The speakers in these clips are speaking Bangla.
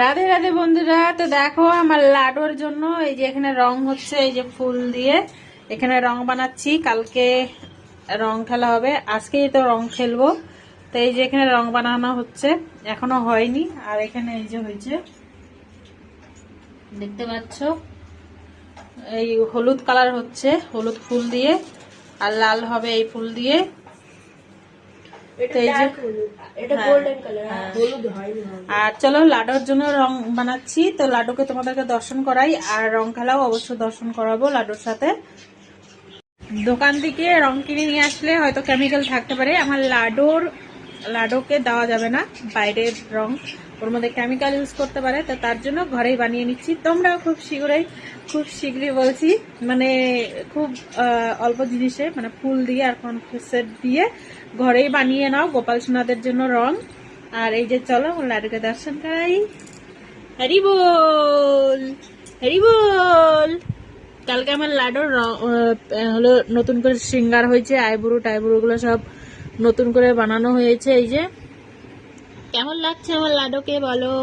রাধে রাধে বন্ধুরা, তো দেখো আমার লাডুর জন্য এই যে এখানে রং হচ্ছে, এই যে ফুল দিয়ে এখানে রং বানাচ্ছি। কালকে রং খেলা হবে, আজকেই তো রং খেলব। তো এই যে এখানে রং বানানো হচ্ছে, এখনও হয়নি। আর এখানে এই যে হয়েছে, দেখতে পাচ্ছ, এই হলুদ কালার হচ্ছে, হলুদ ফুল দিয়ে। আর লাল হবে এই ফুল দিয়ে তো এই যে এটা হ্যাঁ, গোল্ডেন কালার হ্যাঁ। হলুদ হয়নি আর চলো লাডুর জন্য রং বানাচ্ছি। তো লাডুকে তোমাদেরকে দর্শন করাই। আর রং খেলাও অবশ্যই দর্শন করাবো লাডুর সাথে। দোকান থেকে রং কিনে নিয়ে আসলে হয়তো কেমিক্যাল থাকতে পারে। আমার লাডুর লাডুকে দেওয়া যাবে না বাইরের রং। ওর মধ্যে কেমিক্যাল ইউজ করতে পারে, তো তার জন্য ঘরেই বানিয়ে নিচ্ছি। তোমরাও খুব শীঘ্রই খুব শীঘ্রই বলছি মানে খুব অল্প জিনিসে মানে ফুল দিয়ে আর কনফেসেট দিয়ে ঘরেই বানিয়ে নাও। গোপাল সোনাদের জন্য রং। আর এই যে চলো লাডুকে দর্শন করাই। হরি বল! হরি বল! কালকে আমার লাডুর হলো নতুন করে সিঙ্গার হয়েছে, আইবুড়ো টাইবুড়ো গুলো সব নতুন করে বানানো হয়েছে, এই যে। কেমন লাগছে আমার লাডুকে, বলো?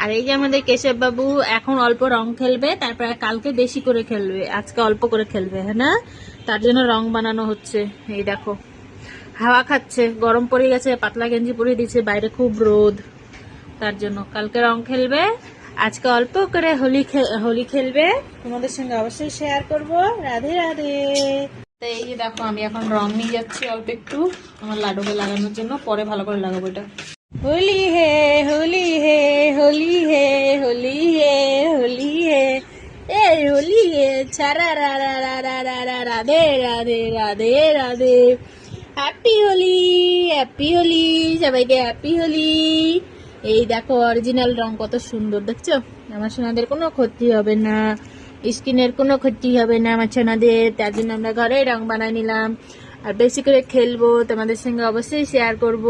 আর এই যে আমাদের কেশব বাবু এখন অল্প রং খেলবে, তারপরে কালকে বেশি করে খেলবে, আজকে অল্প করে খেলবে হ্যাঁ না? তার জন্য রং বানানো হচ্ছে, এই দেখো। হাওয়া খাচ্ছে, গরম পড়ে গেছে, পাতলা গেঞ্জি পরে দিচ্ছে, বাইরে খুব রোদ। তার জন্য কালকে রং খেলবে, আজকে অল্প করে হোলি হোলি খেলবে। তোমাদের সঙ্গে অবশ্যই শেয়ার করব। রাধে রাধে। তো এই যে দেখো, আমি এখন রং নিয়ে যাচ্ছি অল্প একটু, আমার লাডুকে লাগানোর জন্য, পরে ভালো করে লাগাবো এটা। হোলি হে হোলি হে হোলি হে হোলি হে হোলি হে। এ হোলি হে, ছাড়া রা রা রা রা রা রাধে রাধে রাধে রাধে হ্যাপি হোলি হ্যাপি হোলি সবাইকে হ্যাপি হোলি এই দেখো অরিজিনাল রং কত সুন্দর, দেখছ? আমার সোনাদের কোনো ক্ষতি হবে না স্কিনের কোনো ক্ষতি হবে না আমার সোনাদের, তার জন্য আমরা ঘরে রং বানাই নিলাম। আর বেশি করে খেলব, তোমাদের সঙ্গে অবশ্যই শেয়ার করব।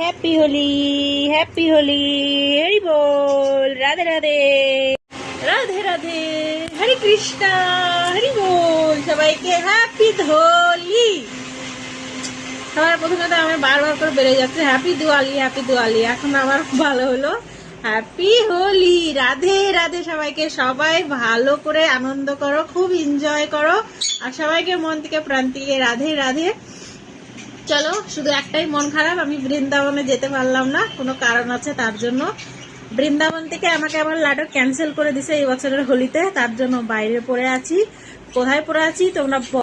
হ্যাপি হোলি হ্যাপি হোলি হরি বল রাধে রাধে রাধে রাধে হরে কৃষ্ণা হরি বল সবাইকে হ্যাপি হোলি সবার প্রথমে তো আমি বারবার করে বেড়ে যাচ্ছে হ্যাপি দিওয়ালি হ্যাপি দিওয়ালি এখন আমার ভালো হলো। হ্যাপি হোলি রাধে রাধে সবাইকে। সবাই ভালো করে আনন্দ করো, খুব এনজয় করো। আর সবাইকে মন থেকে প্রাণ থেকে রাধে রাধে। চলো, শুধু একটাই মন খারাপ, আমি বৃন্দাবনে যেতে পারলাম না, কোনো কারণ আছে তার জন্য। বৃন্দাবন থেকে আমাকে আমার লাডু ক্যান্সেল করে দিছে এই বছরের হোলিতে, তার জন্য বাইরে পড়ে আছি। কোথায় পড়ে আছি? তোমরা